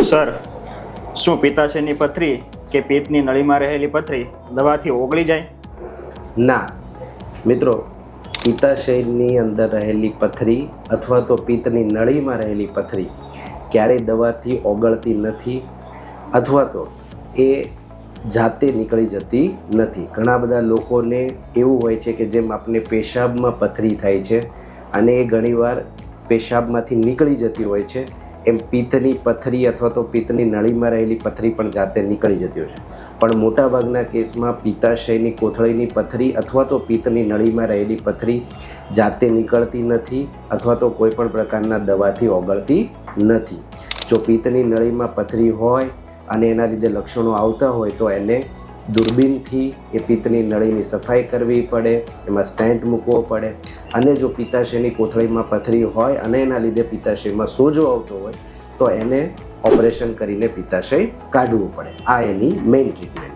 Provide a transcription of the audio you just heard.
Sir, શું પિત્તાશયની પથરી કે પિત્તની નળીમાં રહેલી પથરી દવાથી ઓગળી જાય? ના, મિત્રો પિત્તાશયની અંદર રહેલી પથરી અથવા તો પિત્તની નળીમાં રહેલી પથરી ક્યારેય દવાથી ઓગળતી નથી અથવા તો એ જાતે નીકળી જતી નથી. ઘણા બધા લોકોને એવું હોય છે કે જેમ આપણે પેશાબમાં પથરી થાય છે અને એ ઘણીવાર પેશાબમાંથી નીકળી જતી હોય છે એમ પિત્તની પથરી અથવા તો પિત્તની નળીમાં રહેલી પથરી પણ જાતે નીકળી જતી હોય છે. પણ મોટાભાગના કેસમાં પિત્તાશયની કોથળીની પથરી અથવા તો પિત્તની નળીમાં રહેલી પથરી જાતે નીકળતી નથી અથવા તો કોઈ પણ પ્રકારના દવાથી ઓગળતી નથી. જો પિત્તની નળીમાં પથરી હોય અને એના લીધે લક્ષણો આવતા હોય તો એને દૂરબીનથી એ પિત્તની નળીની સફાઈ કરવી પડે, એમાં સ્ટેન્ટ મૂકવો પડે, અને જો પિત્તાશયની કોથળીમાં પથરી હોય અને એના લીધે પિત્તાશયમાં સોજો આવતો હોય, તો એને ઓપરેશન કરીને પિત્તાશય કાઢવું પડે. આ એની મેઇન ટ્રીટમેન્ટ